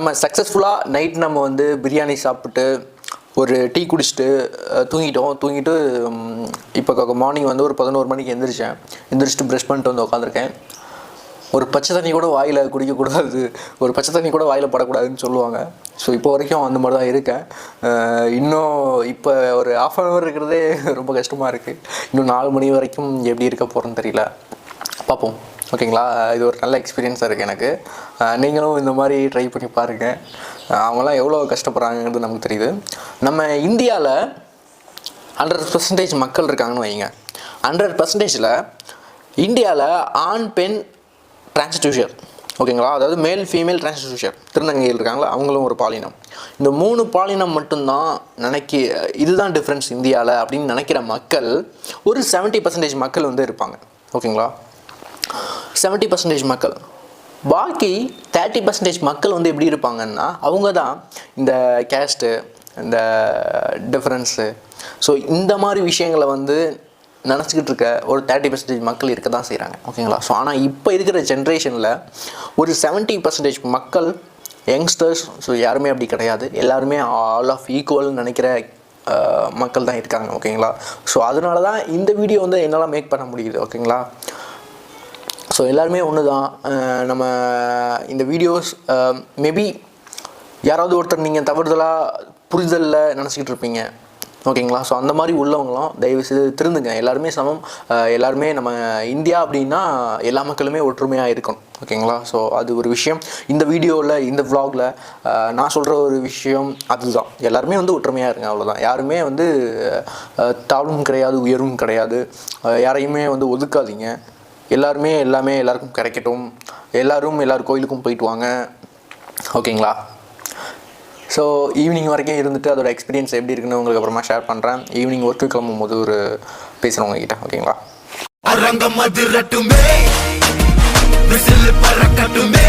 நம்ம சக்ஸஸ்ஃபுல்லாக நைட் நம்ம வந்து பிரியாணி சாப்பிட்டு ஒரு டீ குடிச்சிட்டு தூங்கிட்டோம். தூங்கிட்டு இப்போ மார்னிங் வந்து ஒரு பதினோரு மணிக்கு எந்திரிச்சேன். எந்திரிச்சிட்டு ப்ரெஷ் பண்ணிட்டு வந்து உட்காந்துருக்கேன் ஒரு பச்சை தண்ணி கூட வாயில் குடிக்கக்கூடாது. ஒரு பச்சை தண்ணி கூட வாயில் படக்கூடாதுன்னு சொல்லுவாங்க. ஸோ இப்போ வரைக்கும் அந்த மாதிரி தான் இருக்கேன் இன்னும் இப்போ ஒரு ஆஃப் அன் ஹவர் இருக்கிறதே ரொம்ப கஷ்டமாக இருக்குது இன்னும் நாலு மணி வரைக்கும் எப்படி இருக்க போகிறேன்னு தெரியல. பார்ப்போம். ஓகேங்களா? இது ஒரு நல்ல எக்ஸ்பீரியன்ஸாக இருக்குது எனக்கு. நீங்களும் இந்த மாதிரி ட்ரை பண்ணி பாருங்கள் அவங்களாம் எவ்வளோ கஷ்டப்படுறாங்கன்றது நமக்கு தெரியுது. நம்ம இந்தியாவில் ஹண்ட்ரட் பர்சன்டேஜ் மக்கள் இருக்காங்கன்னு வைங்க. ஹண்ட்ரட் பர்சன்டேஜில் இந்தியாவில் ஆண் பெண் டிரான்ஸ்டியூஷர் ஓகேங்களா? அதாவது மேல் ஃபீமேல் டிரான்ஸ்டியூஷர் திருநங்கையில் இருக்காங்களா? அவங்களும் ஒரு பாலினம். இந்த மூணு பாலினம் மட்டும்தான் நினைக்க இதுதான் டிஃப்ரென்ஸ் இந்தியாவில் அப்படின்னு நினைக்கிற மக்கள் ஒரு 70% பர்சன்டேஜ் மக்கள் வந்து இருப்பாங்க. ஓகேங்களா? 70% பர்சன்டேஜ் மக்கள். பாக்கி தேர்ட்டி பர்சன்டேஜ் மக்கள் வந்து எப்படி இருப்பாங்கன்னா அவங்க தான் இந்த கேஸ்ட்டு இந்த டிஃப்ரென்ஸு ஸோ இந்த மாதிரி விஷயங்களை வந்து நினச்சிக்கிட்டு இருக்க ஒரு தேர்ட்டி பர்சன்டேஜ் மக்கள் இருக்க தான் செய்கிறாங்க ஓகேங்களா? ஸோ ஆனால் இப்போ இருக்கிற ஜென்ரேஷனில் ஒரு 70% பர்சன்டேஜ் மக்கள் யங்ஸ்டர்ஸ் ஸோ யாருமே அப்படி கிடையாது. எல்லாருமே ஆல் ஆஃப் ஈக்குவல்னு நினைக்கிற மக்கள் தான் இருக்காங்க. ஓகேங்களா? ஸோ அதனால தான் இந்த வீடியோ வந்து என்னால் மேக் பண்ண முடியுது. ஓகேங்களா? ஸோ எல்லாருமே ஒன்று தான் நம்ம இந்த வீடியோஸ் மேபி யாராவது ஒருத்தர் நீங்கள் தவறுதலாக புரிதலில் நினச்சிக்கிட்டு இருப்பீங்க. ஓகேங்களா ஸோ அந்த மாதிரி உள்ளவங்களும் தயவு செய்து திருந்துங்க. எல்லாருமே சமம். எல்லாருமே நம்ம இந்தியா அப்படின்னா எல்லா மக்களுமே ஒற்றுமையாக இருக்கணும். ஓகேங்களா ஸோ அது ஒரு விஷயம். இந்த வீடியோவில் இந்த விலாகில் நான் சொல்கிற ஒரு விஷயம் அதுதான். எல்லாருமே வந்து ஒற்றுமையாக இருங்க அவ்வளோதான் யாருமே வந்து தாழ்வும் கிடையாது உயர்வும் கிடையாது. யாரையுமே வந்து ஒதுக்காதீங்க. எல்லாருமே எல்லாமே எல்லாருக்கும் கிடைக்கட்டும். எல்லாரும் எல்லார் கோயிலுக்கும் போயிட்டு வாங்க. ஓகேங்களா ஸோ ஈவினிங் வரைக்கும் இருந்துட்டு அதோட எக்ஸ்பீரியன்ஸ் எப்படி இருக்குன்னு உங்களுக்கு அப்புறமா ஷேர் பண்ணுறேன் ஈவினிங் ஒர்க்கு கிளம்பும் போது ஒரு பேசுகிறேன் உங்ககிட்ட. ஓகேங்களா அரங்கம் அதிரட்டுமே. விசில் பறக்கட்டுமே.